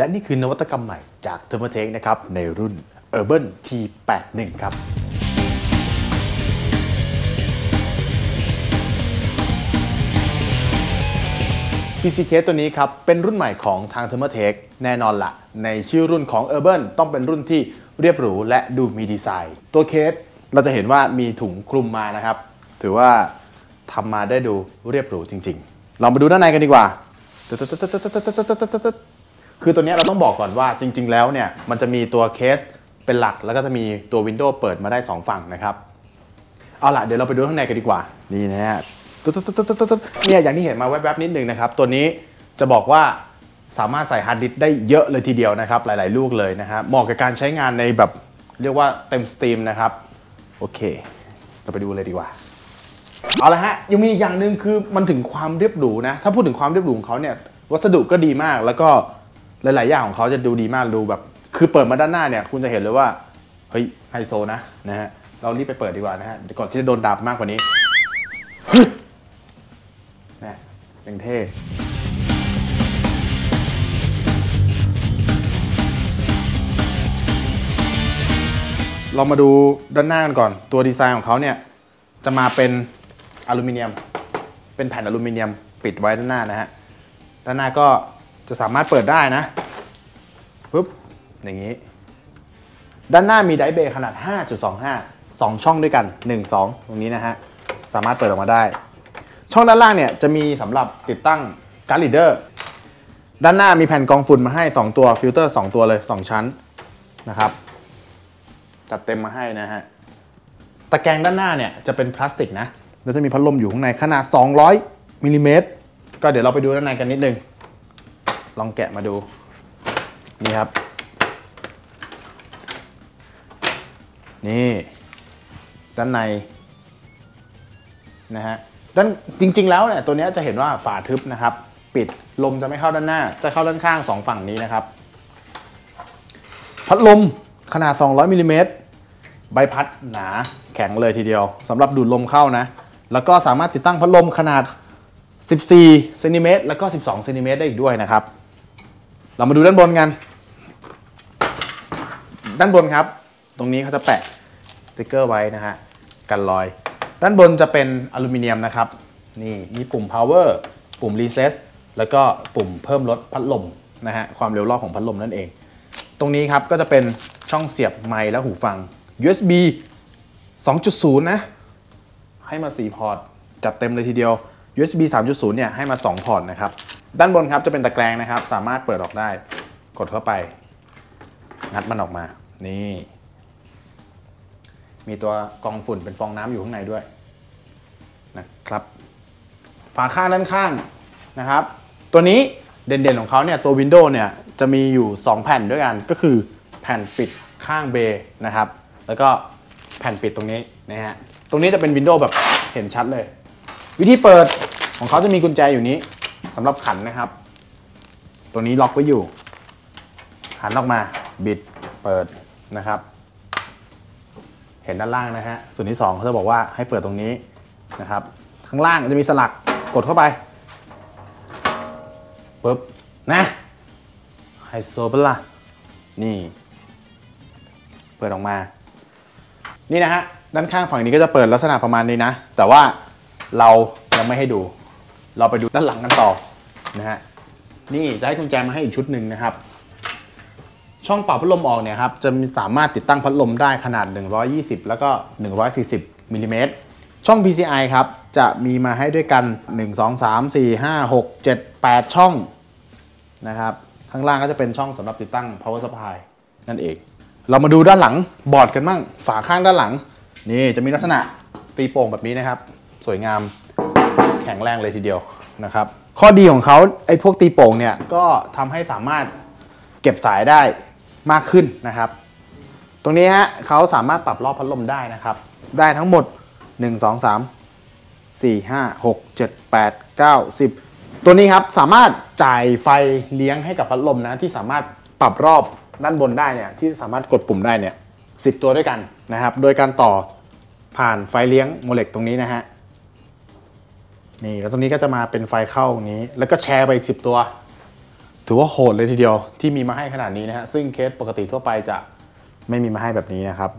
และนี่คือนวัตกรรมใหม่จาก t h e r m o t e c h นะครับในรุ่น Urban T81 ครับ PC Case ตัวนี้ครับ เป็นรุ่นใหม่ของทาง t h e r m o t e c h แน่นอนละ ในชื่อรุ่นของ Urban ต้องเป็นรุ่นที่เรียบหรูและดูมีดีไซน์ ตัวเคสเราจะเห็นว่ามีถุงคลุมมานะครับ ถือว่าทำมาได้ดูเรียบหรูจริงๆ ลองไปดูด้านในกันดีกว่า คือตัวนี้เราต้องบอกก่อนว่าจริง ๆ แล้วเนี่ยมันจะมีตัวเคสเป็นหลัก แล้วก็จะมีตัววินโดว์เปิดมาได้ 2 ฝั่งนะครับ เอาล่ะเดี๋ยวเราไปดูข้างในกันดีกว่า นี่นะฮะตุ๊ดตุ๊ดตุ๊ดตุ๊ดตุ๊ดเนี่ยอย่างที่เห็นมาแวบๆนิดนึงนะครับ ตัวนี้จะบอกว่าสามารถใส่ฮาร์ดดิสก์ได้เยอะเลยทีเดียวนะครับ หลาย ๆ ลูกเลยนะครับเหมาะกับการใช้งานในแบบเรียกว่าเต็มสตรีมนะครับโอเค เราไปดูเลยดีกว่าเอาละฮะยังมีอีกอย่างหนึ่งคือมันถึงความเรียบหรูนะถ้าพูดถึงความเรียบหรูของเขาเนี่ยวัสดุก็ดีมากแล้วก็ หลายๆอย่างของเขาจะดูดีมากดูแบบ คือเปิดมาด้านหน้าเนี่ย คุณจะเห็นเลยว่าเฮ้ยไฮโซนะนะฮะเรารีบไปเปิดดีกว่านะฮะเดี๋ยวก่อนที่จะโดนดับมากกว่านี้นะยังเท่เรามาดูด้านหน้ากันก่อน ตัวดีไซน์ของเขาเนี่ย จะมาเป็นอลูมิเนียม เป็นแผ่นอลูมิเนียมปิดไว้ด้านหน้านะฮะ ด้านหน้าก็ จะสามารถเปิดได้นะปุ๊บอย่างนี้ ด้านหน้ามีไดเบย์ขนาด 5.25 2 ช่องด้วยกัน 1 2 ตรงนี้นะฮะ สามารถเปิดออกมาได้ ช่องด้านล่างเนี่ยจะมีสำหรับติดตั้งการ์ดลีดเดอร์ด้านหน้ามีแผ่นกองฝุ่นมาให้ 2 ตัวฟิลเตอร์ 2 ตัวเลย 2 ชั้นนะครับจัดเต็มมาให้นะฮะ ตะแกรงด้านหน้าเนี่ยจะเป็นพลาสติกนะ แล้วจะมีพัดลมอยู่ข้างในขนาด 200มิลลิเมตรก็เดี๋ยวเราไปดูด้านในกันนิดนึง ลองแกะมาดู นี่ครับ นี่ ด้านในนะฮะด้านจริง ๆ แล้วเนี่ยตัวนี้จะเห็นว่าฝาทึบนะครับ ปิดลมจะไม่เข้าด้านหน้า จะเข้าด้านข้างสองฝั่งนี้นะครับ พัดลมขนาด 200มิลลิเมตรใบพัดหนาแข็งเลยทีเดียวสำหรับดูดลมเข้านะ แล้วก็สามารถติดตั้งพัดลมขนาด 14เซนติเมตรแล้วก็ 12เซนติเมตรได้อีกด้วยนะครับ เรามาดูด้านบนกัน ด้านบนครับ ตรงนี้เขาจะแปะสติกเกอร์ไว้นะฮะ กันรอย ด้านบนจะเป็นอลูมิเนียมนะครับ นี่มีปุ่ม power ปุ่ม reset แล้วก็ปุ่มเพิ่มลดพัดลมนะฮะ ความเร็วรอบของพัดลมนั่นเอง ตรงนี้ครับก็จะเป็นช่องเสียบไมค์และหูฟัง USB 2.0 นะ ให้มา 4 พอร์ต จัดเต็มเลยทีเดียว USB 3.0 เนี่ยให้มา 2 พอร์ตนะครับ ด้านบนครับจะเป็นตะแกรงนะครับ สามารถเปิดออกได้ กดเข้าไป งัดมันออกมา นี่ มีตัวกองฝุ่นเป็นฟองน้ำอยู่ข้างในด้วยนะครับฝาข้างด้านข้างนะครับ ตัวนี้เด่นๆของเขาเนี่ยตัว Windows เนี่ยจะมีอยู่ 2 แผ่นด้วยกันก็คือแผ่นปิดข้างเบนะครับ แล้วก็แผ่นปิดตรงนี้นะฮะตรงนี้จะเป็น Windows แบบเห็นชัดเลย วิธีเปิดของเขาจะมีกุญแจอยู่นี้ำหรับขันนะครับ ตัวนี้ล็อกไว้อยู่ หันออกมาบิดเปิดนะครับ เห็นด้านล่างนะฮะส่วนที่2เขาจะบอกว่าให้เปิดตรงนี้นะครับ ข้างล่างจะมีสลักกดเข้าไปปึ๊บนะไฮโซเปล่านี่ เปิดออกมา นี่นะฮะด้านข้างฝั่งนี้ก็จะเปิดลักษณะประมาณนี้นะ แต่ว่าเรายังไม่ให้ดู เราไปดูด้านหลังกันต่อ นะฮะนี่จะให้กุญแจมาให้อีกชุดหนึ่งนะครับ ช่องเป่าพัดลมออกเนี่ยครับจะมีสามารถติดตั้งพัดลมได้ขนาด 120 แล้วก็ 140มิลลิเมตรช่อง PCI ครับ จะมีมาให้ด้วยกัน 1 2 3 4 5 6 7 8 ช่องนะครับ ข้างล่างก็จะเป็นช่องสำหรับติดตั้ง power supply นั่นเอง เรามาดูด้านหลังบอร์ดกันบ้างฝาข้างด้านหลัง นี่จะมีลักษณะตีโป่งแบบนี้นะครับ สวยงามแข็งแรงเลยทีเดียวนะครับ ข้อดีของเขาไอ้พวกตีโป่งเนี่ยก็ทำให้สามารถเก็บสายได้มากขึ้นนะครับ ตรงนี้ฮะเขาสามารถปรับรอบพัดลมได้นะครับ ได้ทั้งหมด 1 2 3 4 5 6 7 8 9 10 ตัวนี้ครับสามารถจ่ายไฟเลี้ยงให้กับพัดลมนะที่สามารถปรับรอบด้านบนได้เนี่ยที่สามารถกดปุ่มได้เนี่ยสิตัวด้วยกันนะครับ โดยการต่อผ่านไฟเลี้ยงโมเลกตรงนี้นะฮะ นี่แล้วตรงนี้ก็จะมาเป็นไฟเข้าตรงนี้ แล้วก็แชร์ไปอีก 10 ตัว ถือว่าโหดเลยทีเดียวที่มีมาให้ขนาดนี้นะฮะซึ่งเคสปกติทั่วไปจะไม่มีมาให้แบบนี้นะครับ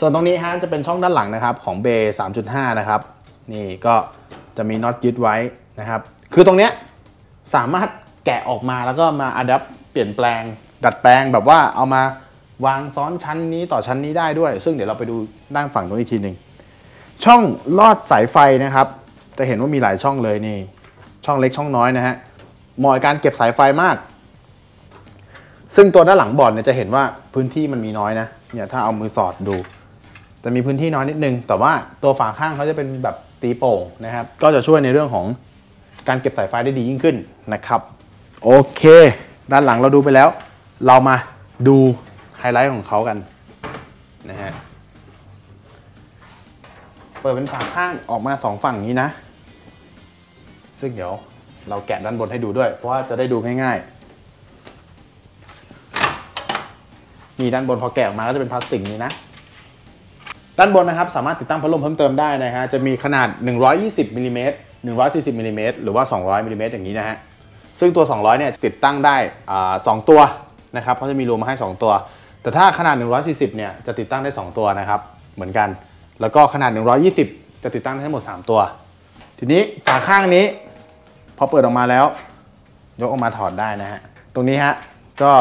ส่วนตรงนี้ฮะจะเป็นช่องด้านหลังนะครับของเบย์3.5นะครับนี่ก็จะมีน็อตยึดไว้นะครับ คือตรงเนี้ยสามารถแกะออกมาแล้วก็มาอัดแอปเปลี่ยนแปลง ดัดแปลงแบบว่าเอามาวางซ้อนชั้นนี้ต่อชั้นนี้ได้ด้วย ซึ่งเดี๋ยวเราไปดูด้านฝั่งตรงนี้อีกทีหนึ่งช่องลอดสายไฟนะครับ จะเห็นว่ามีหลายช่องเลยนี่ ช่องเล็กช่องน้อยนะฮะเหมาะการเก็บสายไฟมาก ซึ่งตัวด้านหลังบอร์ดเนี่ยจะเห็นว่าพื้นที่มันมีน้อยนะเนี่ยถ้าเอามือสอดดู จะมีพื้นที่น้อยนิดนึง แต่ว่าตัวฝาข้างเขาจะเป็นแบบตีโป่งนะครับ ก็จะช่วยในเรื่องของการเก็บสายไฟได้ดียิ่งขึ้นนะครับโอเค ด้านหลังเราดูไปแล้ว เรามาดูไฮไลท์ของเขากันนะฮะเปิดเป็นฝาข้างออกมาสองฝั่งนี้นะ ซึ่งเดี๋ยวเราแกะด้านบนให้ดูด้วย เพราะว่าจะได้ดูง่ายๆนี่ด้านบนพอแกะออกมาก็จะเป็นพลาสติกนี้นะ ด้านบนนะครับสามารถติดตั้งพัดลมเพิ่มเติมได้นะฮะ จะมีขนาด 120มิลลิเมตร140มิลลิเมตรหรือว่า 200มิลลิเมตรอย่างนี้นะฮะ ซึ่งตัว 200เนี่ยติดตั้งได้สองตัวนะครับเขาจะมีรูมาให้ 2 ตัว แต่ถ้าขนาด 140เนี่ยจะติดตั้งได้ 2 ตัวนะครับเหมือนกัน แล้วก็ขนาด 120 จะติดตั้งได้ทั้งหมด 3 ตัว ทีนี้ฝาข้างนี้ พอเปิดออกมาแล้ว ยกออกมาถอดได้นะฮะ ตรงนี้ฮะ ก็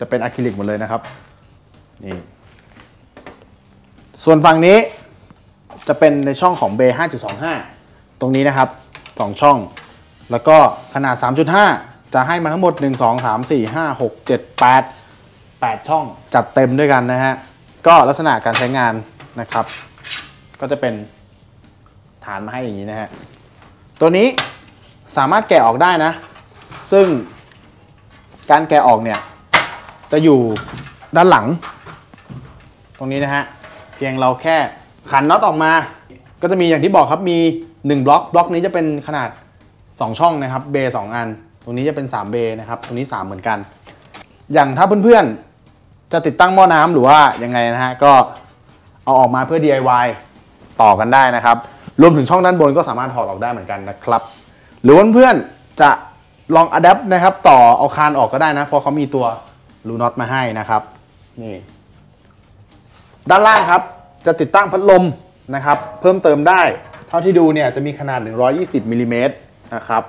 จะเป็นอะคริลิกหมดเลยนะครับ นี่ ส่วนฝั่งนี้จะเป็นในช่องของเบย์5.25 ตรงนี้นะครับ 2 ช่อง แล้วก็ขนาด 3.5 จะให้มาทั้งหมด 1 2 3 4 5 6 7 8 8 ช่องจัดเต็มด้วยกันนะฮะ ก็ลักษณะการใช้งานนะครับ ก็จะเป็นฐานมาให้อย่างนี้นะฮะ ตัวนี้ สามารถแกะออกได้นะ ซึ่งการแกะออกเนี่ย จะอยู่ด้านหลัง ตรงนี้นะฮะ เพียงเราแค่ขันน็อตออกมา ก็จะมีอย่างที่บอกครับมี 1 บล็อก บล็อกนี้จะเป็นขนาด 2 ช่องนะครับเบสองอัน ตรงนี้จะเป็น3เบนะครับ ตรงนี้ 3 เหมือนกัน อย่างถ้าเพื่อนๆ จะติดตั้งหม้อน้ำหรือว่ายังไงนะฮะ ก็เอาออกมาเพื่อ DIY ต่อกันได้นะครับ รวมถึงช่องด้านบนก็สามารถถอดออกได้เหมือนกันนะครับ หรือว่าเพื่อนๆจะลองอัดแอปนะครับต่อเอาคานออกก็ได้นะ เพราะเขามีตัวรูน็อตมาให้นะครับนี่ด้านล่างครับจะติดตั้งพัดลมนะครับ เพิ่มเติมได้ เท่าที่ดูเนี่ยจะมีขนาด 120มิลลิเมตรนะครับ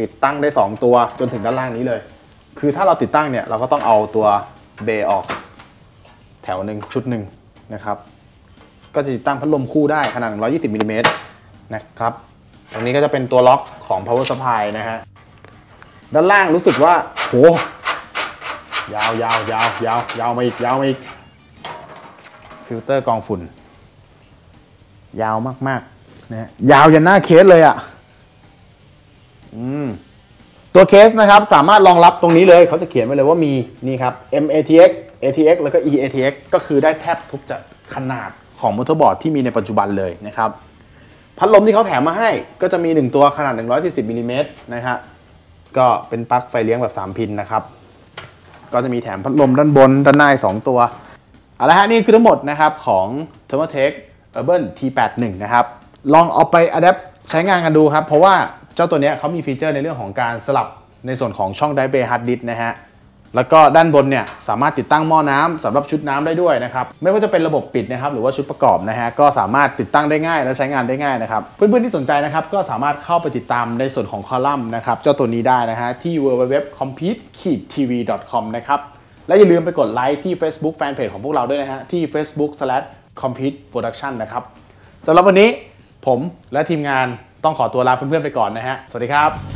ติดตั้งได้ 2 ตัวจนถึงด้านล่างนี้เลย คือถ้าเราติดตั้งเนี่ยเราก็ต้องเอาตัวเบย์ออก แถวหนึ่งชุดหนึ่งนะครับ ก็จะติดตั้งพัดลมคู่ได้ขนาด 120มิลลิเมตรนะครับ ตรงนี้ก็จะเป็นตัวล็อกของ power supply นะฮะ ด้านล่างรู้สึกว่าโหยาวยาวยาวยาวยาวมาอีกยาวมาอีก ฟิลเตอร์กองฝุ่น ยาวมากๆนะฮะยาวยันหน้าเคสเลยอะ่ะอืมตัวเคสนะครับสามารถรองรับตรงนี้เลย เขาจะเขียนไว้เลยว่ามีนี่ครับ MATX ATX แล้วก็ EATX ก็คือได้แทบทุกจะขนาดของมอเตอร์บอร์ดที่มีในปัจจุบันเลยนะครับ พัดลมที่เขาแถมมาให้ก็จะมี 1 ตัวขนาด 140มิลลิเมตรนะฮะก็เป็นปลั๊กไฟเลี้ยงแบบ 3 พินนะครับ ก็จะมีแถมพัดลมด้านบน ด้านหน้าสองตัวเอาละฮะนี่คือทั้งหมดนะครับของ t h e r m o t e c Urban T81 นะครับ ลองเอาไปอัดแอปใช้งานกันดูครับ เพราะว่าเจ้าตัวเนี้ยเขามีฟีเจอร์ในเรื่องของการสลับในส่วนของช่อง Drive Bay Hard Disk นะฮะ แล้วก็ด้านบนเนี่ยสามารถติดตั้งหม้อน้ำสำหรับชุดน้ำได้ด้วยนะครับไม่ว่าจะเป็นระบบปิดนะครับหรือว่าชุดประกอบนะฮะก็สามารถติดตั้งได้ง่ายและใช้งานได้ง่ายนะครับเพื่อนๆที่สนใจนะครับก็สามารถเข้าไปติดตามในส่วนของคอลัมน์นะครับเจ้าตัวนี้ได้นะฮะที่ www.compete-tv.com นะครับและอย่าลืมไปกดไลค์ที่ Facebook Fanpage ของพวกเราด้วยนะฮะที่ facebook/compete production นะครับสำหรับวันนี้ผมและทีมงานต้องขอตัวลาเพื่อนๆไปก่อนนะฮะสวัสดีครับ